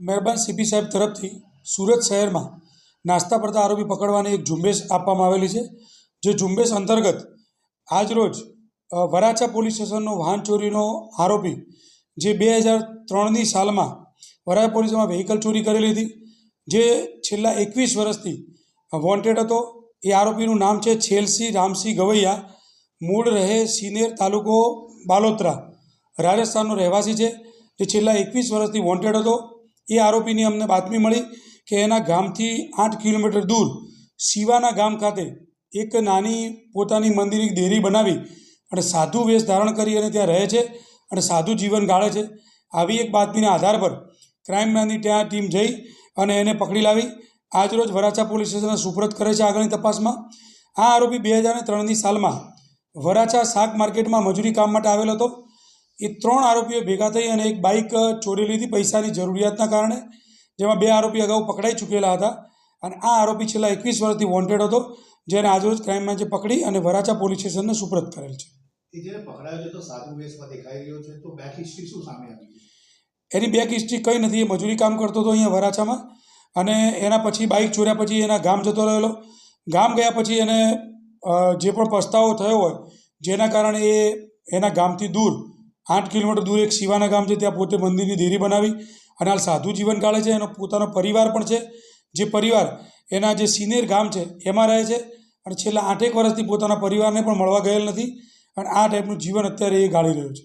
મહેરબાન સીપી સાહેબ તરફથી સુરત શહેરમાં નાસ્તા પડતા આરોપી પકડવાની એક ઝુંબેશ આપવામાં આવેલી છે, જે ઝુંબેશ અંતર્ગત આજરોજ વરાછા પોલીસ સ્ટેશનનો વાહન ચોરીનો આરોપી, જે બે હજાર ત્રણની સાલમાં વરાછા પોલીસમાં વ્હીકલ ચોરી કરેલી હતી, જે છેલ્લા એકવીસ વર્ષથી વોન્ટેડ હતો, એ આરોપીનું નામ છે છેલસી રામસિંહ ગવૈયા, મૂળ રહે સિનેર તાલુકો બાલોત્રા, રાજસ્થાનનો રહેવાસી છે, જે છેલ્લા એકવીસ વર્ષથી વોન્ટેડ હતો એ આરોપીની અમને બાતમી મળી કે એના ગામથી આઠ કિલોમીટર દૂર શિવાના ગામ ખાતે એક નાની પોતાની મંદિરની દેરી બનાવી અને સાધુ વેશ ધારણ કરી અને ત્યાં રહે છે અને સાધુ જીવન ગાળે છે. આવી એક બાતમીના આધાર પર ક્રાઇમ બ્રાન્ચની ત્યાં ટીમ જઈ અને એને પકડી લાવી. આજરોજ વરાછા પોલીસ સ્ટેશનને સુપરત કરે છે આગળની તપાસમાં. આ આરોપી બે હજાર ત્રણની સાલમાં વરાછા શાક માર્કેટમાં મજૂરી કામ માટે આવેલો હતો. એ ત્રણ આરોપીઓ ભેગા થઈ અને એક બાઇક ચોરી લીધી પૈસાની જરૂરિયાતના કારણે જેમાં બે આરોપી અગાઉ પકડાઈ ચૂકેલા હતા. અને આ આરોપી છેલ્લા એકવીસ વર્ષથી વોન્ટેડ હતો જેને આજરોજ ક્રાઇમ બ્રાન્ચે પકડી અને વરાછા પોલીસ સ્ટેશનને સુપ્રત કરેલ છે. એની બેક હિસ્ટ્રી કંઈ નથી એ મજૂરી કામ કરતો હતો અહીંયા વરાછામાં. અને એના પછી બાઇક ચોર્યા પછી એના ગામ જતો રહેલો. ગામ ગયા પછી એને જે પણ પસ્તાવો થયો હોય જેના કારણે એ એના ગામથી દૂર આઠ કિલોમીટર દૂર એક શિવાના ગામ છે, ત્યાં પોતે મંદિરની દેરી બનાવી અને હાલ સાધુ જીવન કાઢે છે, એનો પોતાનો પરિવાર પણ છે. જે પરિવાર એના જે સિનેર ગામ છે, એમાં રહે છે અને છેલ્લા આઠેક વર્ષથી પોતાના પરિવારને પણ મળવા ગયેલ નથી અને આ ટાઈપનું જીવન અત્યારે એ ગાળી રહ્યો છે.